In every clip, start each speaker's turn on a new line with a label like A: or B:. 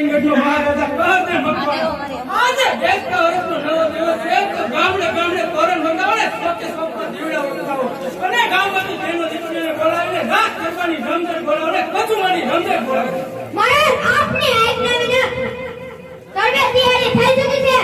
A: કિંગટનો મહારાજા કહતે મકવાણા. આજે બેસતા વર્ષનો નવો દિવસ છે તો ગામડે ગામડે તોરણ બંધાવો ને સૌકે દીવડા ઉતારો. અને ગામમાંથી બહેનો દીકરીઓને બોલાવીને રાસ ગરબાની રમઝટ બોલાવો કચુમાની રમઝટ બોલાવો.
B: મહારાજ આપની આજ્ઞા વિના તરબે તૈયારી થઈ ચૂકી છે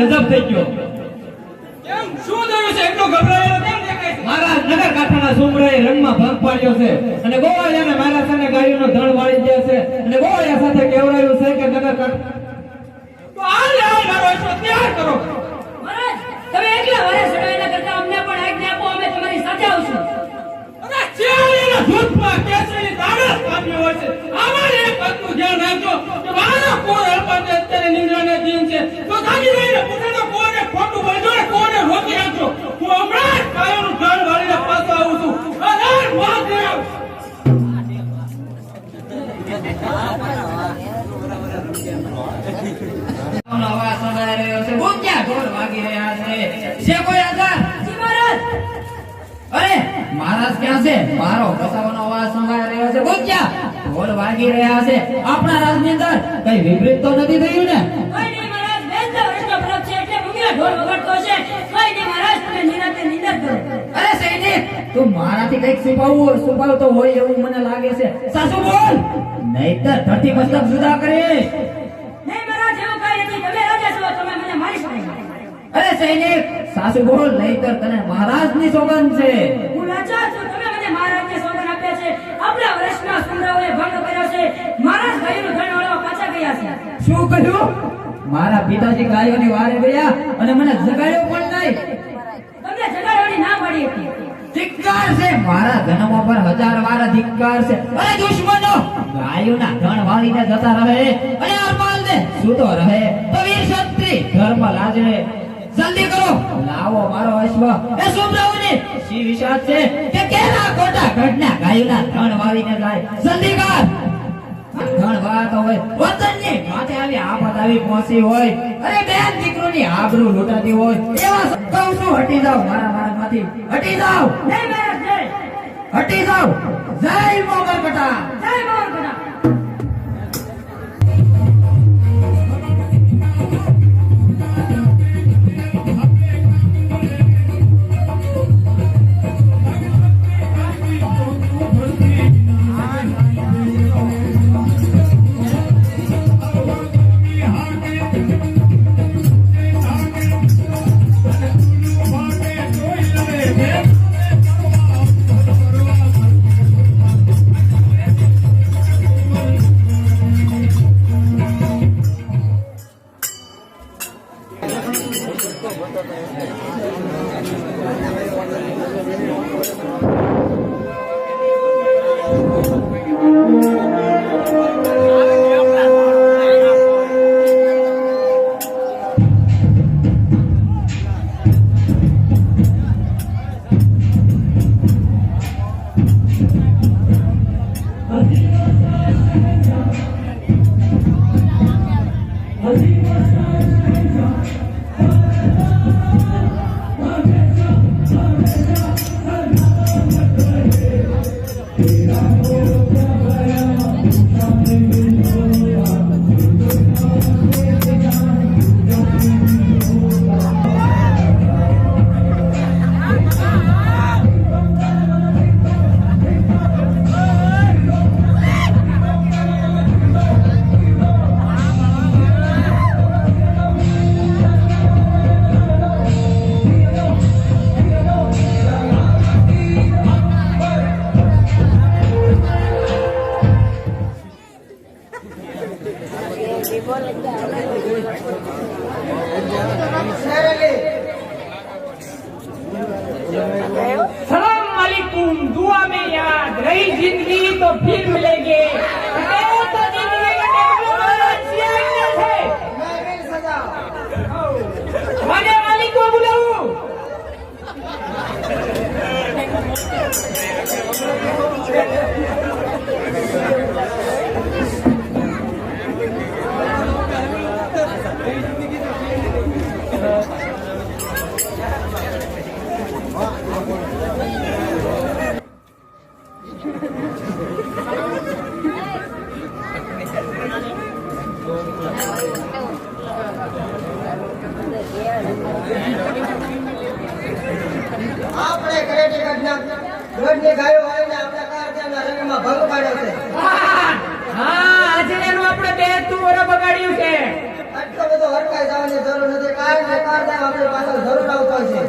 C: ગજબ થઈ ગયો.
A: કેમ? શું થયું છે? એટલો ગભરાયેલો કેમ દેખાય છે?
C: નગર કાંઠાના સુમરાએ રણમાં ભંગ પાડ્યો છે. અને ગોવાળિયાને મારા સામે ગાડીનો ધણ વાળી ગયા છે. અને ગોવાળિયા સાથે કેવડાયું છે કે નગર કાંઠા
A: તો મારો તૈયાર કરો.
D: મહારાજ તમે એકલા વરે સડાયેલા કરતા અમને પણ આજ્ઞા આપો અમે તમારી સાથે આવશું.
A: અરે ધ્યાન રાખજો. કે મારા અત્યારે નિંદ્રાને છે. તો ખાલી રહીને
C: ઢોલ વાગી રહ્યા છે. આપણા રાજની અંદર કઈ વિપરીત તો નથી થયું ને?
D: કઈ નહીં મહારાજ બેસતા વર્ષનો પ્રભ છે એટલે મુંગલા ઢોલ વગાડતો છે. કઈ નહીં મહારાજ તમે નિરાતે નિંદર કરો.
C: અરે સૈનિક તું મારાથી કંઈક છુપાવવું છુપાવતો હોય એવું મને લાગે છે. સાસુ બોલ! નહીતર ધરતી મસ્તક જુદા કરીશ.
D: નહીં મહારાજ એવું કઈ નથી. તમે રાજા છો તમે મને મારી શકો
C: અરે સૈનિક સાસુ બોલ નહીતર તને મહારાજની સોગંદ છે.
D: હું રાજા છું તમે મને મહારાજને સોગંદ આપ્યા છે આપણા વર્ષના ભંગ કર્યો છે. મહારાજ ગાયનું ધન વાળવા પાછા ગયા છે.
C: શું કહ્યું? મારા પિતાજી ગાયોની વારે ગયા અને મને જગાડ્યો પણ નહીં.
D: તમને જગાડવાની ના પાડી હતી.
C: ધિક્કાર છે. મારા ધનમો પર હજાર વાર ધિક્કાર છે. અરે દુશ્મનો! ગાયોના ધન વાળીને જતા રહે અને અરમાલ ને સૂતો રહે. તો વીર ક્ષત્રિય ધર્મ લાજે જલ્દી કરો. લાવો મારો અશ્વ. એ સુમરાવને. શી વિષાદ છે? કે કેરા કોટા ઘટના ગાયના ધણ વાવીને જાય? જલ્દી કર. ધણ વાત હોય. વતનની માથે આવી આફત આવી પહોંચી હોય. અરે બેન દીકરોની આબરૂ લૂંટાતી હોય. એવા કહું છું હટી જાઓ મારા માર્ગમાંથી. હટી
D: જય
C: હટી જાઓ. જય મોગલ કટા
D: જય મોહન
E: Amém. ગાયો વાળીને આપણે કારખાના રંગમાં ભંગ પાડ્યો છે.
A: હા આજે એનું આપણે બે તું બગાડ્યું છે.
E: આટલો બધો હરકાઈ જવાની જરૂર નથી. કારણ કે કારખાના આપણી પાછળ જરૂર આવતો છે.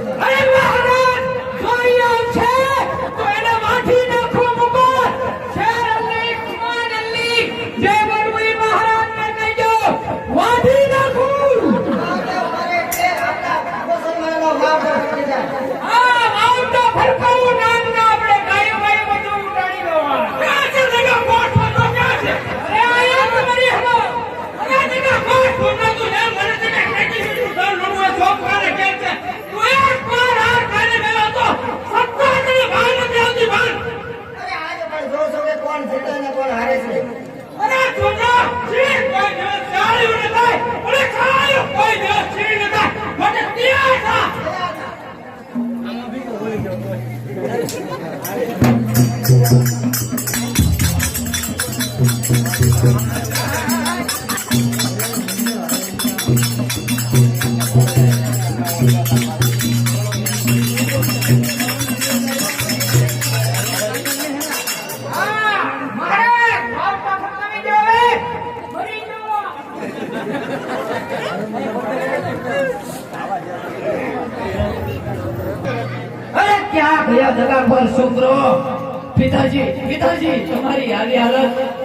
A: ગયા જગા
C: પર છોકરો પિતાજી પિતાજી તમારી આવી હાલત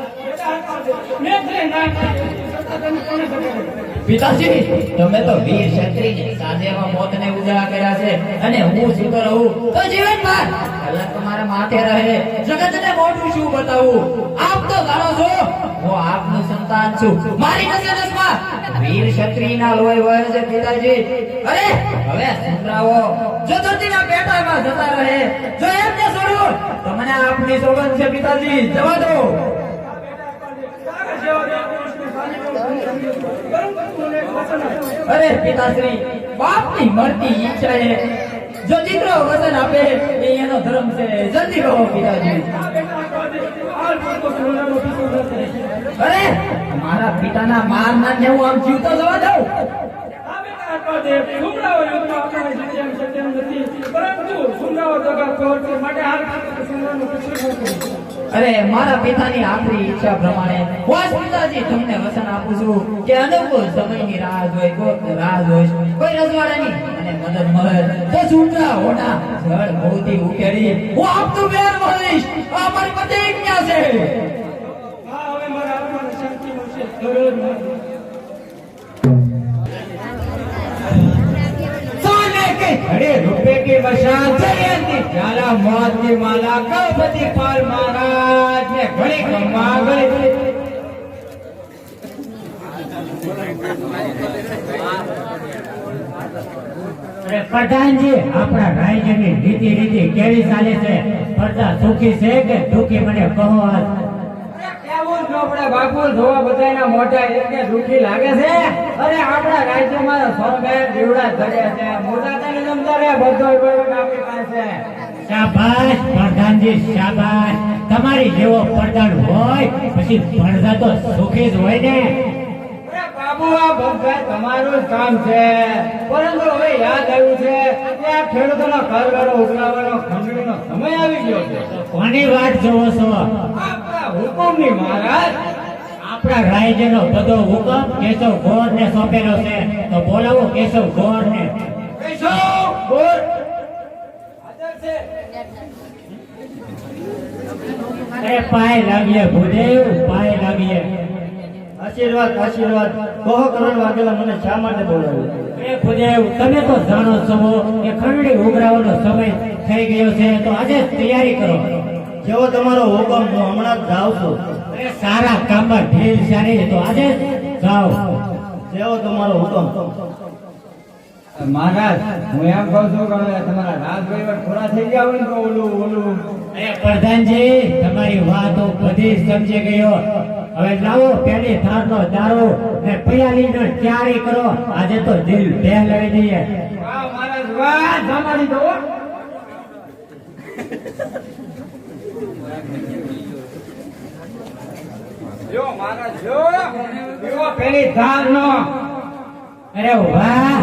C: પિતાજી, તમે તો વીર ક્ષત્રિય સાજેમાં મોતને ઉજાગરા કર્યા છે અને હું જીતો રહું. તો જીવનભર કલંક તમારા માથે રહે. જગતને મોટું શું બતાવું? આપ તો જાણો છો. હું આપનું સંતાન છું. મારી નજર નજરમાં વીર ક્ષત્રિયના લોહી વહે છે પિતાજી. અરે, હવે સંભળાવો. જો ધરતીના પેટામાં જતા રહે. જો એમને છોડું તો આપની સોગંદ છે પિતાજી. જવા દો. અરે પિતાશ્રી, બાપની મળતી ઈચ્છા એ. જો દીકરો વચન આપે, એ એનો ધર્મ છે. જલ્દી કહો પિતાજી. અરે, મારા પિતાના માર ના ને હું આમ જીવતો જવા દઉં. અરે મારા પિતાની આખરી ઈચ્છા પ્રમાણે વાસ પિતાજી તમને વચન આપું છું કે અનુકૂળ સમયની રાહ જોઈ કોઈ રાહ જોઈ કોઈ રજવાડાની અને મદદ મળે તો છૂટા હોના જળ ભૌતી ઉકેડી હું આપતું બેર મળીશ આ મારી પ્રતિજ્ઞા છે?
A: હા હવે મારા આત્માને શાંતિ મળશે. જરૂર અરે રૂપે કે બશા જયંતી જ્યાલા મોતની માલા કૌપતિ પર મારા
F: ભણી ગમવા પ્રધાનજી આપણા રાજ્યની રીતિ રીતિ કેવી ચાલે છે? પ્રજા સુખી છે કે દુખી મને કહો
A: બાપુ જોવા બધાના મોટા એટલે દુખી લાગે છે. અરે આપણા રાજ્યમાં સોનબેન જીવડા ધર્યા છે. મોટા તને જમતા રે બધો આપણી પાસે.
F: શાબાશ પ્રધાનજી શાબાશ. તમારી જેવો પ્રધાન હોય પછી પ્રજા તો સુખી જ હોય ને.
A: બાબુ આ ભગવાન તમારું કામ છે. પરંતુ હવે યાદ આવ્યું છે કે આ ખેડૂતોનો કરવેરો ઉઘરાવવાનો ખંડણીનો સમય આવી ગયો છે.
F: કોની વાત જોવો છો?
A: આપણા હુકમની મહારાજ.
F: આપણા રાજ્યનો બધો હુકમ કેશવ ગોર ને સોંપેલો છે. તો બોલાવો કેશવ ગોર ને
A: કેશવ ગોર હાજર છે
F: અરે પાય લાગીએ ભૂદેવ, પાય લાગીએ
G: આશીર્વાદ આશીર્વાદ. કહો કરણ વાગેલા મને શા માટે બોલાવ્યો?
F: એ ભૂદેવ, તમે તો જાણો છો કે ખંડી ઉઘરાવાનો સમય થઈ ગયો છે, તો આજે તૈયારી કરો.
G: જેવો તમારો હુકમ હું હમણાં જ જાઉં છું.
F: સારા કામમાં ઢીલ સારી તો આજે જાઓ.
G: જેવો તમારો હુકમ.
A: મહારાજ હું એમ કહું છું કે તમારા રાજ વહીવટ પૂરા થઈ ગયા હોય ને તો ઓલું ઓલું
F: અરે પ્રધાનજી તમારી વાતો બધી સમજી ગયો. હવે લાવો પેલી થાળનો દારો ને પિયાલીનો તૈયારી કરો. આજે તો દિલ બે લઈ
A: વાહ મહારાજ વાહ જો મહારાજ જો પેલી ધાર નો
F: અરે વાહ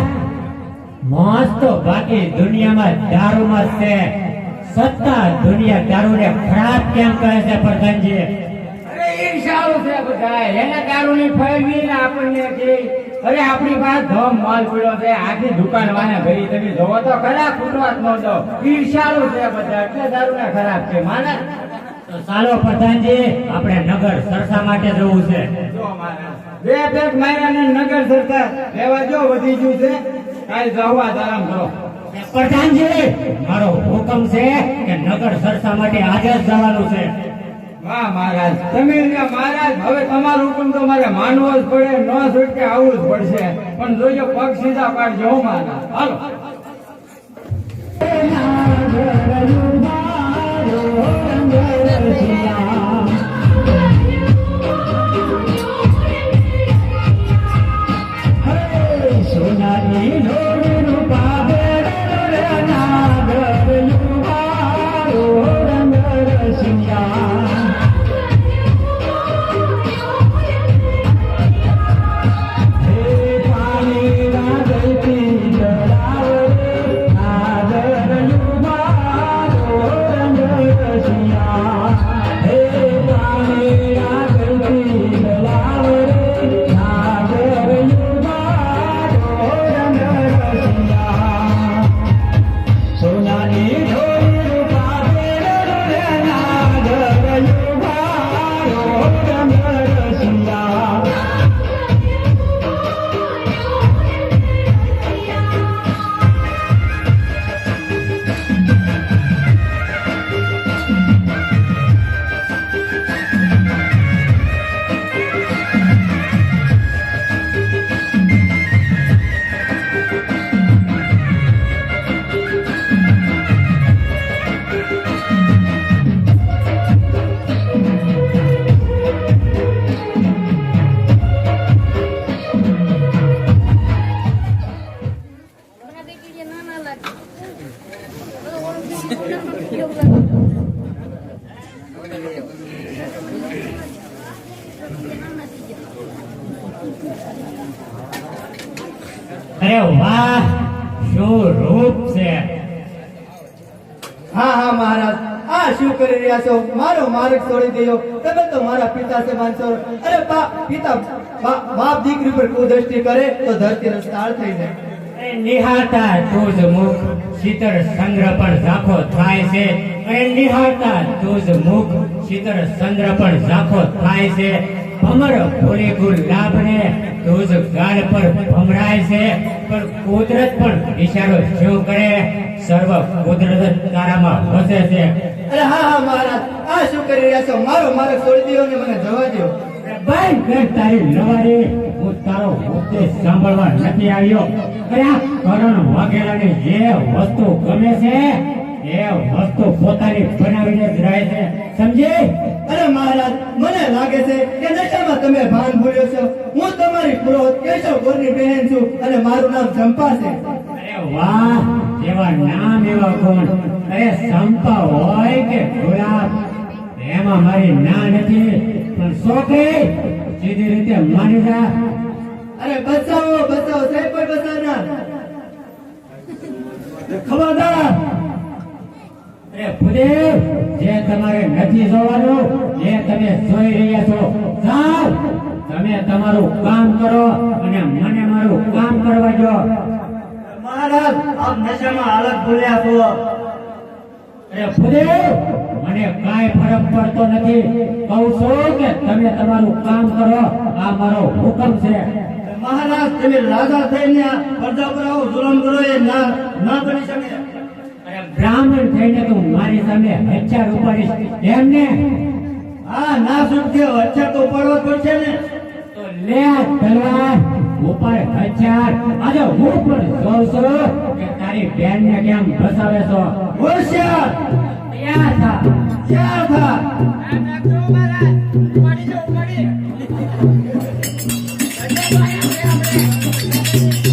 F: મોજ તો બાકી દુનિયામાં દારૂમાં છે. સત્તા દુનિયા દારૂને ખરાબ કેમ કહે છે પ્રધાનજી?
A: અરે સારું છે બધા એને દારૂ ની ફળવી ને આપણને કે અરે આપણી પાસે ધમ માલ પડ્યો છે આખી દુકાન વાને ભરી. તમે જોવો તો ખરા ખૂટવા જ ન દો. ઈ છે બધા એટલે દારૂ ને ખરાબ છે. માને.
F: તો ચાલો પ્રધાનજી આપણે નગર સરસા માટે જવું છે.
A: બે પેક માર્યા ને નગર સરસા. લેવા જો વધી ગયું છે. કાલ જવા આરામ કરો.
F: એ પ્રધાનજી મારો હુકમ છે કે નગર સરસા માટે આજે જ જવાનું છે
A: વાહ મહારાજ તમે મહારાજ હવે તમારું હુકમ તો મારે માનવો જ પડે ન છૂટકે આવવું જ પડશે પણ જોજો પગ સીધા પાડજો હો મહારાજ હાલો
F: અરે વાહ શું રૂપ છે?
E: હા હા મહારાજ. આ શું કરી રહ્યા છો? મારો માર્ગ છોડી દયો. તમે તો મારા પિતા છે માનશો અરે બા પિતા બાપ દીકરી પર કુદ્રષ્ટિ કરે તો ધરતી રસ્તાળ થઈ જાય.
F: નિહાળતા તુજ મુખ. શીતળ સંગ્રહ પણ ઝાંખો થાય છે. અરે નિહાળતા તુજ મુખ. શીતળ સંગ્રહ પણ ઝાંખો થાય છે. ભમર ભૂલી લાભ ને તુજ ગાલ પર ભમરાય છે. પણ કુદરત પણ ઈશારો જો કરે સર્વ કુદરત તારામાં વસે છે.
E: અરે હા હા મહારાજ આ શું કરી રહ્યા છો? મારો મારો છોડી દો ને મને જવા દો
F: ભાઈ મેં તારી નવારી હું તારો ઉપદેશ સાંભળવા નથી આવ્યો. આ કરણ વાઘેલાને જે વસ્તુ ગમે છે એ વસ્તુ પોતાની બનાવીને જ રહે છે. સમજી?
E: મને લાગે છે કે નશામાં તમે ભાન ભૂલ્યો છો. હું તમારી પુરોહિત કેશવ ગોરની બહેન છું અને મારું નામ ચંપા છે.
F: અરે વાહ એવા નામ એવા કોણ અરે સંપા હોય કે ગુલાબ એમાં મારી ના નથી. પણ છોકરી સીધી રીતે માની જા.
E: અરે બચાવો બચાવો સાહેબ કોઈ બચાવનાર.
F: ખબરદાર. અરે ભૂદેવ જે તમારે નથી જોવાનું એ તમે જોઈ રહ્યા છો. જાઓ તમે તમારું કામ કરો અને મને મારું કામ કરવા દો.
G: મહારાજ આપ નશામાં હાલત ભૂલ્યા છો.
F: અરે ભૂદેવ મને કાંઈ ફરક પડતો નથી. કહું છું કે તમે તમારું કામ કરો આ મારો હુકમ છે.
G: મહારાજ તમે રાજા થઈને પ્રજા પર આવો જુલમ કરો એ ના ના બની શકે.
F: બ્રાહ્મણ થઈને તું મારી સામે હથિયાર ઉપાડીશ એમને
G: હા ના છૂટકે વચ્ચે તો પડવો જ પડશે ને.
F: તો લે આ તલવાર ઉપર હથિયાર. આજે હું પણ જોઉં છું કે તારી બેનને કેમ ફસાવે છો?
G: હોશિયાર,
F: તૈયાર થા
G: ક્યાં થા. અરે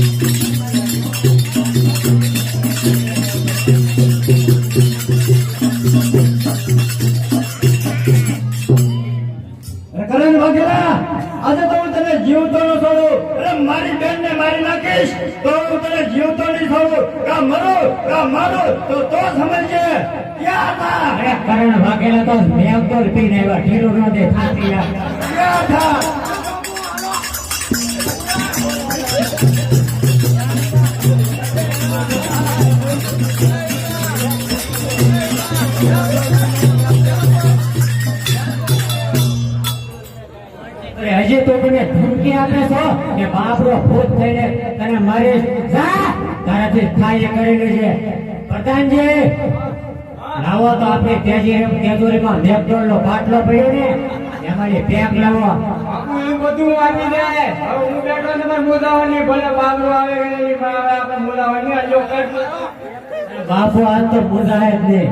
G: છોડું બેન મારી મારી નાખીશ તો હું તને જીવતો નહીં થવું. કા મરો કા મારો તો તો સમજે ક્યાં
F: અરે કરણ વાઘેલા તો મેવતોર પીને આવ્યા. ઢીલું ન દે થાતી
G: ક્યાં થા
F: બાપરો ભૂત થઈને તને મારીશ જા તારાથી થાય કરી લેજે પ્રધાનજી લાવો તો આપણે તેજી તેજોરીમાં મેઘડોળ નો બાટલો પડ્યો ને એમાંની પેક લાવો.
A: બધું આપી દે. હું બેઠો ને મારે મુદાવાની ભલે બાબરો આવે કે નહીં પણ આપણે મુદાવાની હજો કરજો
F: બાપુ આ તો બોલાય જ નહીં.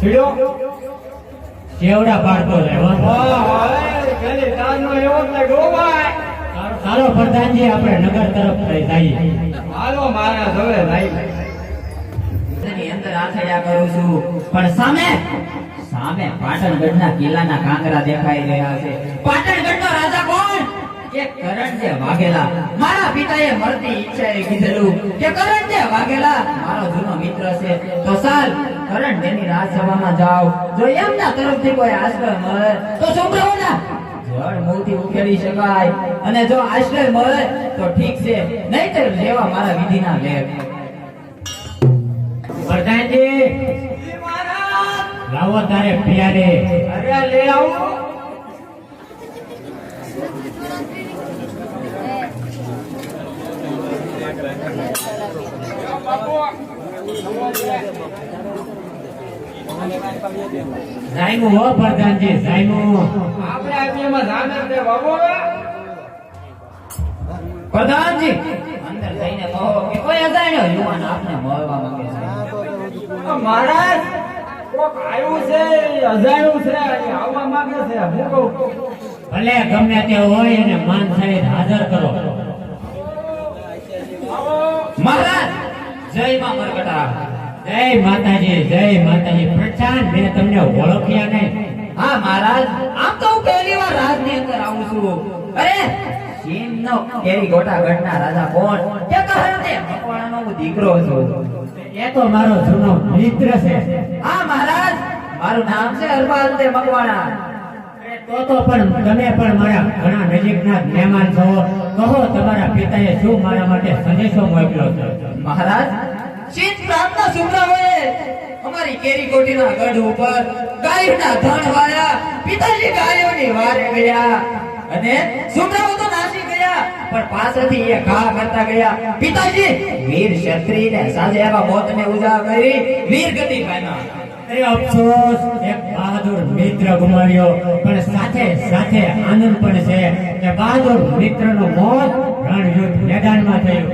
A: છેડો
F: કેવડા પાડતો ચાલો પ્રધાનજી આપણે નગર તરફ થઈ જઈએ.
A: હાલો મારા હવે ભાઈ.
C: અંદર આથડ્યા કરું છું. પણ સામે સામે પાટણગઢના કિલ્લાના કાંકરા દેખાઈ રહ્યા છે. પાટણગઢનો રાજા કોણ? કે કરણજે વાઘેલા. મારા પિતાએ મરતી ઈચ્છાએ કીધેલું કે કરણજે વાઘેલા મારો જૂનો મિત્ર છે. તો ચાલ કરણ તેની રાજસભામાં જાઓ. જો એમના તરફથી કોઈ આશ્રય મળે, તો છોકરાઓના જળ મોતી ઉકેલી શકાય. અને જો આશ્રય મળે, તો ઠીક છે. નહીતર લેવા મારા વિધિના લેખ
F: પ્રધાનજી! લાવો તારે પ્યારે
A: અરે લે આવું.
F: જાયમુ હો પ્રધાનજી જાયમુ.
A: આપણે આપીએ રામ ધ્યાન બાબો
C: પ્રધાનજી અંદર જઈને કહો કે કોઈ અજાણ્યો યુવાન આપને મળવા માંગે છે.
A: મહારાજ કોક આવ્યું છે અજાણ્યું છે આવવા માંગે છે હું કહું.
F: ભલે ગમે તે હોય એને માન સહિત હાજર કરો.
C: મહારાજ જય માં મરકટા
F: જય માતાજી જય માતાજી. પ્રશાંત મેં તમને ઓળખ્યા નહીં.
C: હા મહારાજ આમ તો હું પહેલી વાર રાજની અંદર આવું છું. અરે ચીનનો કેરી ગોટા ગઢના રાજા કોણ? કે કહે મકવાણાનો હું દીકરો છું.
F: એ તો મારો જૂનો મિત્ર છે.
C: હા મહારાજ મારું નામ છે હરપાલ તે મકવાણા.
F: તો તો પણ તમે પણ મારા ઘણા નજીકના મહેમાન છો. કહો તમારા પિતાએ શું મારા માટે સંદેશો મોકલ્યો છે?
C: મહારાજ ચીન પ્રાંતના શુભ્રાઓએ અમારી કેરી કોટીના ગઢ ઉપર ગાયોના ધણ વાયા પિતાજી ગાયોની વારે ગયા. અને શુભ્રાઓ તો નાસી ગયા પણ પાછળથી એ ઘા કરતા ગયા. પિતાજી વીર ક્ષત્રિયને સાજે એવા મોતને ઉજા કરી વીર ગતિ પામ્યા.
F: અરે અફસોસ એક બહાદુર મિત્ર ગુમાવ્યો. પણ સાથે સાથે આનંદ પણ છે કે બહાદુર મિત્રનું મોત રણયુદ્ધ મેદાનમાં થયું.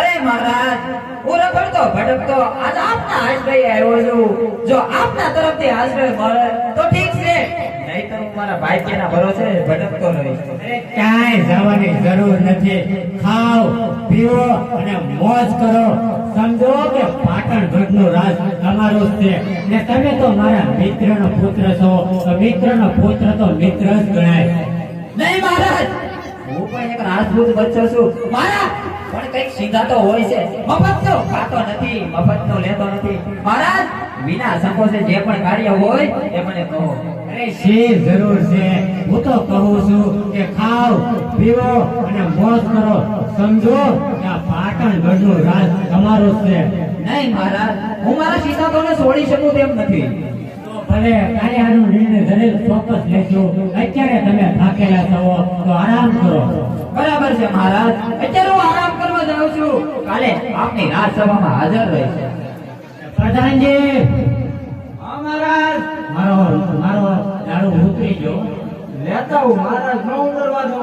C: અરે મહારાજ હું કરતો ભટકતો. આજ આપના આશ્રય આવ્યો છું. જો આપના તરફથી આશ્રય મળે તો ઠીક છે. નહીં તો મારા ભાગ્યના ભરોસે ભટકતો રહીશ
F: ક્યાંય જવાની જરૂર નથી. ખાઓ પીવો અને મોજ કરો. સમજો કે પાટણ ગઢનું રાજ તમારું જ છે. ને તમે તો મારા મિત્રનો પુત્ર છો. તો મિત્રનો પુત્ર તો મિત્ર જ ગણાય.
C: નહીં મહારાજ હું પણ એક રાજપૂત બચ્ચો છું. મારા પણ કંઈક સીધા તો હોય છે. મફત તો ખાતો નથી મફત તો લેતો નથી. મહારાજ, વિના સંકોચે જે પણ કાર્ય હોય, એ મને કહો.
F: જરૂર છે. હું તો કહું છું કે ખાઓ, પીવો અને મોજ કરો. સમજો કે આ પાટણ ગઢનું રાજ તમારું છે.
C: નહીં મહારાજ, હું મારા સિદ્ધાંતોને છોડી શકું તેમ નથી.
F: તો કાર્યનું નિર્ણય દરેક ચોક્કસ લેજો અત્યારે તમે થાકેલા છો તો આરામ કરો.
C: બરાબર છે મહારાજ. અત્યારે હું આરામ કરવા જાઉં છું. કાલે આપની રાજસભામાં હાજર રહીશ
F: પ્રધાનજી.
A: હા મહારાજ.
F: મારો મારો દાડો ઉતરી ગયો.
A: લેતા હું મહારાજ. ન ઉતરવા દો.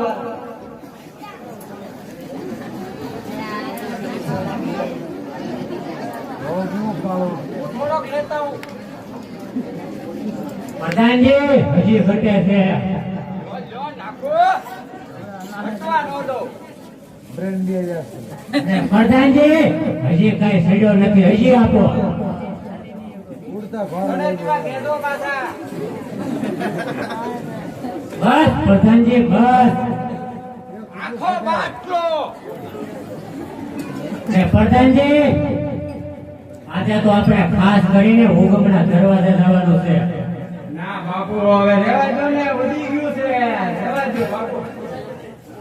A: થોડોક લેતા હું
F: પ્રધાનજી હજી ઘટે છે.
A: લો નાખો હટવા ન દો
F: અને પ્રધાનજી હજી કઈ સડ્યો નથી. હજી આપો. બસ પ્રધાનજી બસ.
A: આખો
F: પ્રધાનજી આજે તો આપણે ખાસ કરીને હુકમના દરવાજે જવાનું છે.
A: ના બાપુ હવે રેવા દો ને વધી ગયું છે. રેવા દો બાપુ.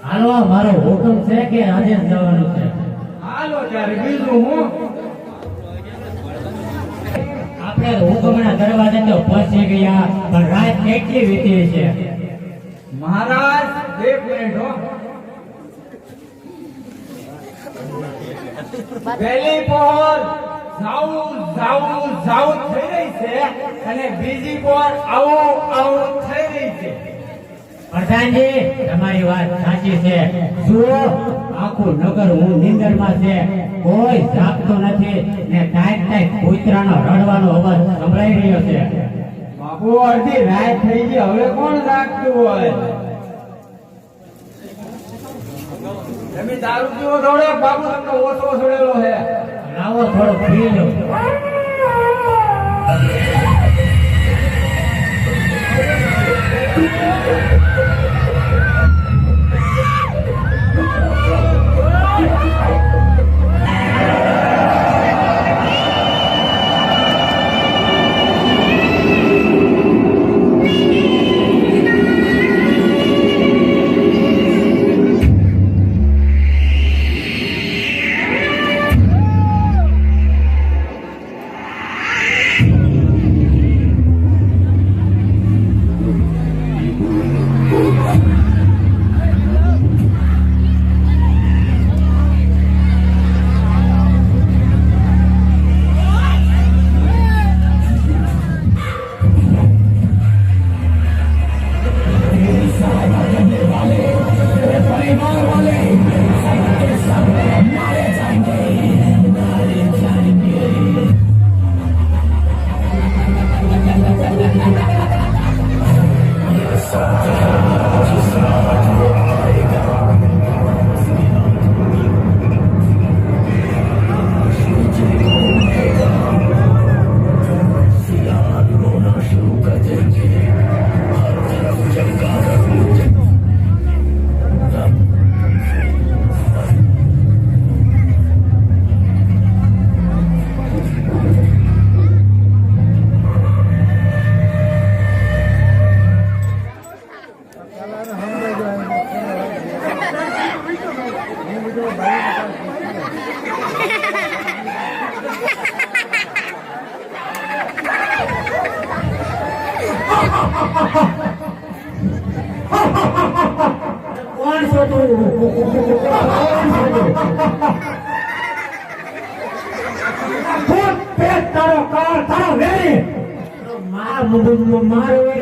F: હાલો મારો હુકમ છે કે આજે જ જવાનું છે.
A: હાલો ત્યારે બીજું હું?
F: આપણે હુકમના દરવાજે તો પહોંચી ગયા પણ રાત કેટલી વીતી છે?
A: મહારાજ એક મિનિટ હો. પહેલી પહોર જાવું જાવું જાવું થઈ રહી છે અને બીજી પહોર આવું આવું થઈ રહી છે
F: પ્રધાનજી તમારી વાત સાચી છે જુઓ આખું નગર હું નિંદરમાં છે કોઈ જાગતો નથી ને ટાઈટ ટાઈટ કૂતરાનો રડવાનો અવાજ સંભળાઈ રહ્યો છે
A: બાપુ અડધી રાત થઈ ગઈ હવે કોણ જાગતું હોય તમે દારૂ પીવો દોડે બાપુ તમને ઓછો છોડેલો છે
F: લાવો થોડો પી લો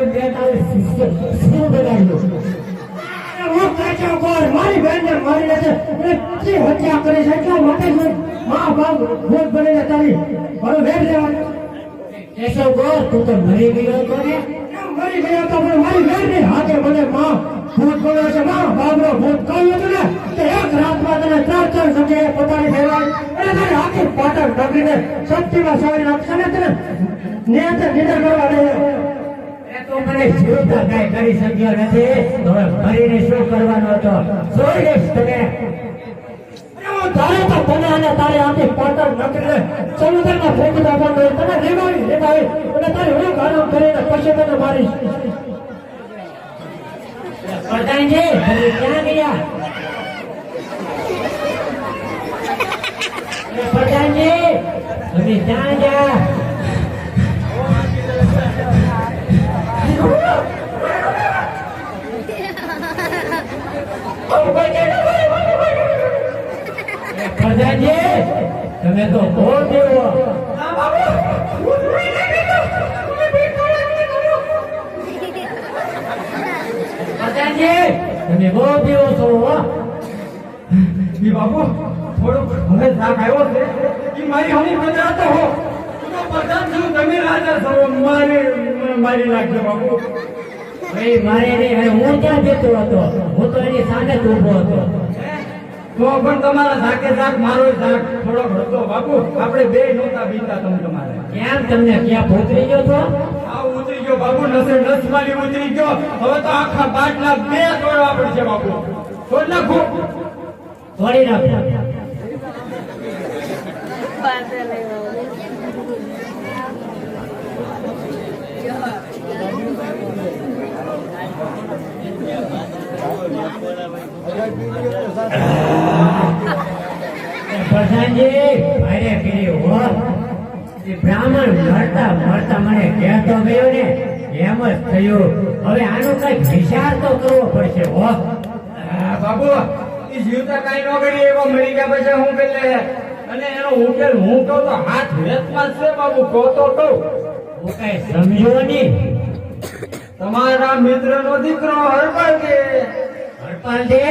F: બે તારે શું તને ચાર ચાર જગ્યાએ પોતાની ફેરવાય અને તારી આખી નગરીને શક્તિમાં સારી નાખશે ને તને નિયંત્ર નિંદર કરવા એ તો જીવતા પ્રધાનજી તમે ક્યાં ગયા? પ્રધાનજી તમે ક્યાં ગયા? પ્રજાજી તમે તો બહુ તમે બહુ દેવો છો
A: બાપુ થોડુંક હવે થાક આવ્યો છે એ મારી હમી પ્રજા તો હો. પ્રધાન છું તમે રાજા છો મારે મારી નાખ્યો બાપુ.
F: ભાઈ મારે નહીં હું ક્યાં જતો હતો? હું તો એની સાથે જ ઊભો હતો.
A: તો પણ તમારા સાકે સાક મારો સાક થોડો હતો. બાપુ આપણે બે નહોતા બીતા તમે તમારે.
F: ક્યાં તમને ક્યાં ભૂતરી ગયો છો
A: આ ઉતરી ગયો બાપુ નસે નસ મારી ઉતરી ગયો. હવે તો આખા બાટલા બે તોડવા પડશે બાપુ. તોડ નાખો.
F: તોડી નાખો અરે પેલી હો એ બ્રાહ્મણ મરતા મરતા મને કહેતો ગયો ને એમ જ થયું હવે આનો કંઈક વિચાર તો કરવો પડશે હો
A: બાબુ ઈ જીવતા કાઈ ન કરી એવો મરી ગયા પછી હું કરી અને એનો ઉકેલ હું કહું તો હાથ વેતમાં જ છે બાબુ કહો તો કહું
F: હું કઈ સમજો નહીં.
A: તમારા મિત્રનો દીકરો હરપાલ કે
F: હરપાલ છે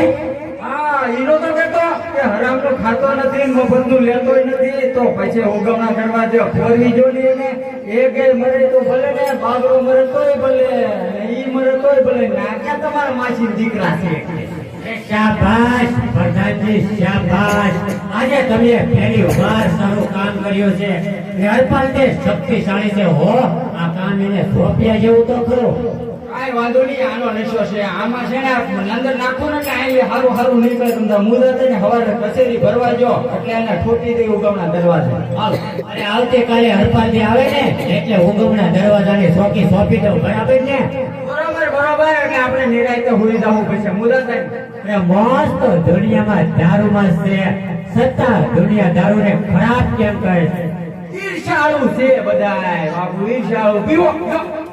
A: હા હીરો તો કહેતો કે હરામનું ખાતો નથી મફતનું લેતોય નથી તો પછી ઉગમણા કરવા જો ફોરવી જોડી ને એને એ કે મરે તો ભલે ને બાબરો મરે તોય ભલે ઈ મરે તોય ભલે ના ક્યાં તમારા માસી દીકરા છે?
F: એ શાબાશ પ્રધાનજી શાબાશ. આજે તમે પહેલી વાર સારું કામ કર્યું છે. ને હરપાલ તે શક્તિશાળી છે. હો આ કામ એને સોંપ્યા જેવું તો ખરું
A: કાંઈ વાંધો નહીં આનો નશો છે. આમાં છે ને અંદર નાખો ને એટલે અહીં હારું હારું નીકળે. તમને મુદત ને હવારે કચેરી ભરવા જો એટલે એને ઉગમણા દરવાજે. હાલો.
F: અને આવતીકાલે હરપાલજી આવે ને એટલે દરવાજાની સોંપી દઉં. બરાબર ને?
A: બરોબર બરોબર એટલે આપણે નિરાયતે હોઈ જવું પછી મુદત
F: એ મસ્ત દુનિયામાં દારૂમાં છે. છતાં દુનિયા દારૂને ખરાબ કેમ કહે છે?
A: ઈર્ષાળુ છે બધાય. બાપુ, ઈર્ષાળુ. પીવો